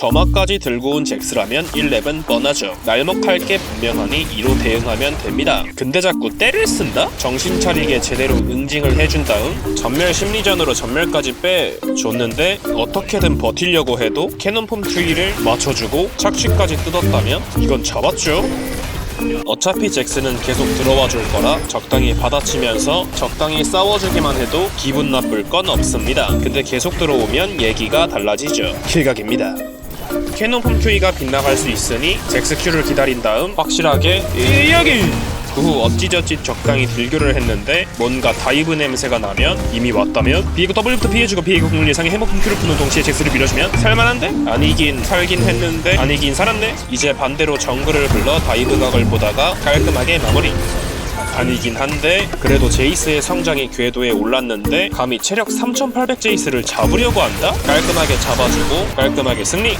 점화까지 들고 온 잭스라면 1렙은 뻔하죠. 날먹할 게 분명하니 이로 대응하면 됩니다. 근데 자꾸 때를 쓴다? 정신 차리게 제대로 응징을 해준 다음 전멸 심리전으로 전멸까지 빼줬는데 어떻게든 버티려고 해도 캐논폼 트위를 맞춰주고 착취까지 뜯었다면 이건 잡았죠. 어차피 잭스는 계속 들어와 줄 거라 적당히 받아치면서 적당히 싸워주기만 해도 기분 나쁠 건 없습니다. 근데 계속 들어오면 얘기가 달라지죠. 킬각입니다. 캐논 폼 큐이가 빗나갈 수 있으니 잭스 큐를 기다린 다음 확실하게 이야기! 그후 어찌저찌 적당히 딜교를 했는데 뭔가 다이브 냄새가 나면 이미 왔다면 비에고 W부터 피해주고 비에고 국물 예상의 해머 큐를 푸는 동시에 잭스를 밀어주면 살만한데? 아니긴 살긴 했는데 아니긴 살았네? 이제 반대로 정글을 불러 다이브 각을 보다가 깔끔하게 마무리 아니긴 한데 그래도 제이스의 성장이 궤도에 올랐는데 감히 체력 3800 제이스를 잡으려고 한다? 깔끔하게 잡아주고 깔끔하게 승리